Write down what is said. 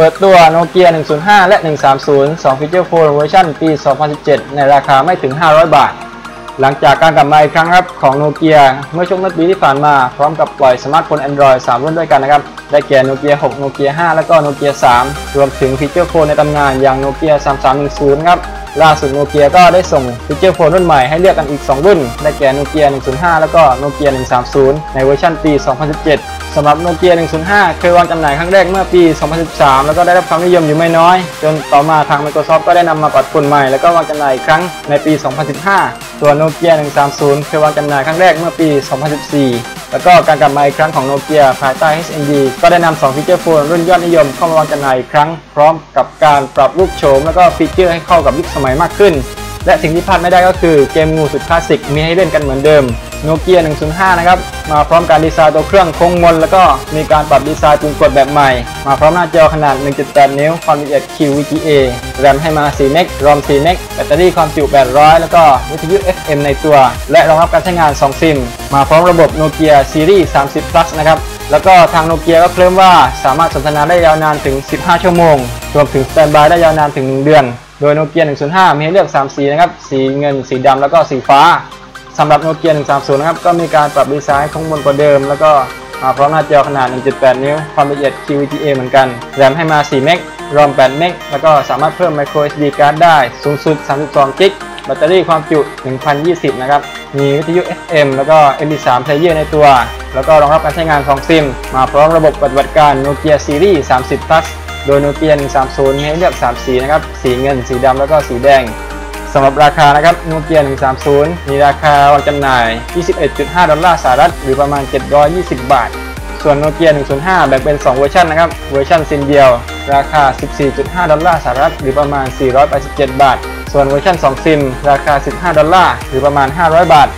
เปิดตัวโนเกีย105 และ 130 2ฟีเจอร์โฟนเวอร์ชันปี 2017 ในราคาไม่ถึง 500 บาท หลังจากการกลับมาอีกครั้งครับของโนเกียเมื่อช่วงต้นปีที่ผ่านมา พร้อมกับปล่อยสมาร์ทโฟน Android 3 รุ่นด้วยกันนะครับ ได้แก่โนเกีย6โนเกีย5 แล้วก็โนเกีย3 รวมถึงฟีเจอร์โฟนในตำนานอย่างโนเกีย3310 ครับ ล่าสุดโนเกียก็ได้ส่งฟีเจอร์โฟนรุ่นใหม่ให้เลือกกันอีก 2 รุ่น ได้แก่โนเกีย105 แล้วก็โนเกีย130 ในเวอร์ชันปี 2017 สำหรับโนเกีย105 เคยวางจำหน่ายครั้งแรกเมื่อปี 2013 แล้วก็ได้รับความนิยมอยู่ไม่น้อย จนต่อมาทาง Microsoft ก็ได้นำมาปรับปรุงใหม่ แล้วก็วางจำหน่ายอีกครั้งในปี 2015ส่วนโนเกีย130 เคยวางจำหน่ายครั้งแรกเมื่อปี 2014 แล้วก็การกลับมาอีกครั้งของโนเกียภายใต้ HMD ก็ได้นำ2ฟีเจอร์โฟนรุ่นยอดนิยมเข้ามาวางจำหน่ายอีกครั้ง พร้อมกับการปรับรูปโฉมแล้วก็ฟีเจอร์ให้เข้ากับยุคสมัยมากขึ้น และสิ่งที่พลาดไม่ได้ก็คือเกมงูสุดคลาสสิกมีให้เล่นกันเหมือนเดิม โนเกีย105 นะครับ มาพร้อมการดีไซน์ตัวเครื่องคงมน แล้วก็มีการปรับดีไซน์ปุ่มกดแบบใหม่ มาพร้อมหน้าจอขนาด 1.8 นิ้ว ความละเอียด QVGA แรมให้มา4 เมกรอม4 เมกแบตเตอรี่ความจุ 800 แล้วก็วิทยุ FM ในตัว และรองรับการใช้งาน 2 ซิม มาพร้อมระบบโนเกียซีรีส์30 plus นะครับแล้วก็ทางโนเกียก็เคลมว่าสามารถสนทนาได้ยาวนานถึง 15 ชั่วโมง รวมถึงสแตนบายได้ยาวนานถึง 1 เดือน โดยโนเกีย105 มีให้เลือก 3 สีนะครับ สีเงิน สีดำ แล้วก็สีฟ้า สำหรับโนเกีย130 นะครับ ก็มีการปรับดีไซน์ข้างบนกว่าเดิม แล้วก็มาพร้อมหน้าจอขนาด 1.8 นิ้ว ความละเอียด QVGA เหมือนกัน แรมให้มา 4 เมก รอม 8 เมก แล้วก็สามารถเพิ่ม micro SD card ได้ สูงสุด 32 กิก แบตเตอรี่ความจุ 1020 นะครับ มีวิทยุ FM แล้วก็ MP3 player ในตัว แล้วก็รองรับการใช้งานของซิม มาพร้อมระบบปฏิบัติการ Nokia Series 30 Plus โดย Nokia 130 ให้เลือก 3 สีนะครับ สีเงิน สีดำ แล้วก็สีแดง สำหรับราคานะครับโนเกีย130 มีราคาวางจำหน่าย 21.5 ดอลลาร์สหรัฐ หรือประมาณ 720 บาท ส่วนโนเกีย105 แบ่งเป็น 2 เวอร์ชันนะครับ เวอร์ชันซิมเดียว ราคา 14.5 ดอลลาร์สหรัฐ หรือประมาณ 487 บาท ส่วนเวอร์ชัน2ซิม ราคา 15 ดอลลาร์ หรือประมาณ 500 บาท